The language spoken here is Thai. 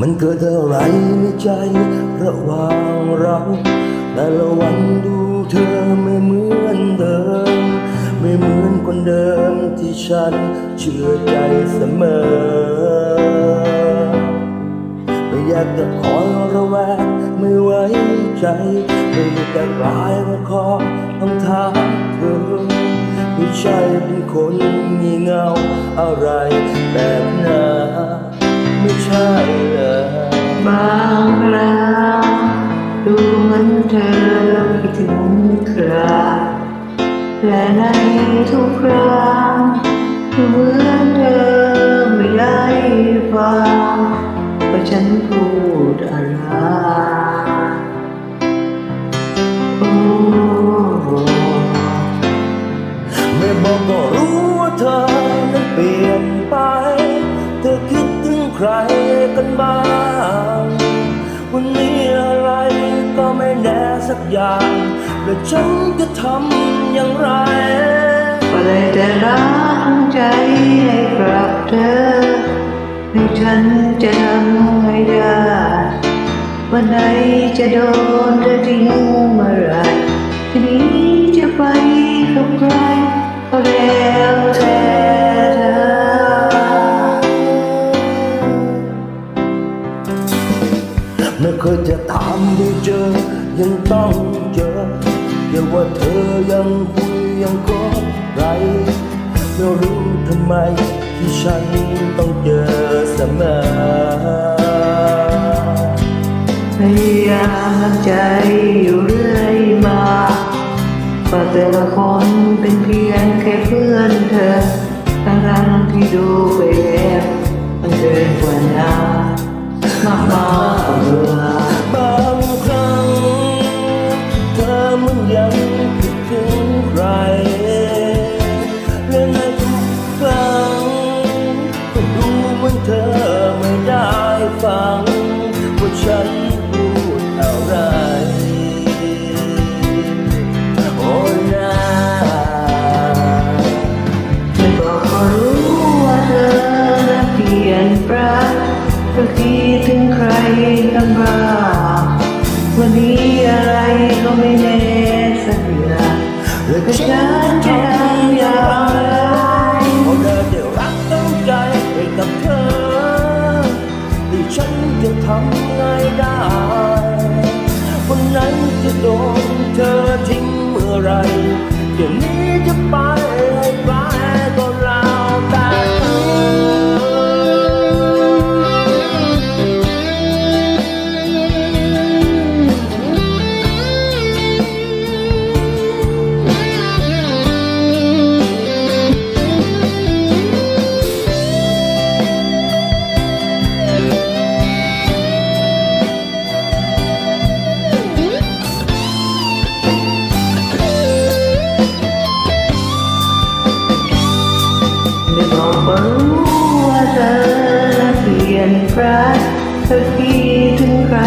มันเกิดอะไรในใจระหว่างเรา แต่ละวันดูเธอไม่เหมือนเดิม ไม่เหมือนคนเดิมที่ฉันเชื่อใจเสมอ ไม่อยากจะคอยระแวงไม่ไว้ใจไม่อยากจะร้ายมาขอต้องถามเธอไม่ใช่เป็นคนงี่เง่าอะไรแบบนั้นไม่ใช่ และในทุกครั้งเหมือนเธอไม่ได้ฟังเพราฉันพูด สักอย่างและฉันจะทำอย่างไรก็ได้แต่รักใจให้กลับเธอให้ฉันจะทำให้ได้วันไหนจะโดนเธอทิ้งเมื่อไรทีนี้จะไปกับใครก็แล้วแต่เธอไม่เคยจะตามได้เจอ ยังต้องเจออย่าว่าเธอยังคุยยังคบใครไม่รู้ทำไมที่ฉันต้องเจอเสมอพยายามใจอยู่เรื่อยมาว่าแต่ละคนเป็นเพียงแค่เพื่อนเธอทั้งๆที่ดูไปแล้วมันเกินกว่านั้นมากมากกว่าบางครั้ง มั นั้นจะโดนเธอทิ้งเมื่อไร รู้ว่าเธอเปลี่ยนแปลงเธอคิดถึงใคร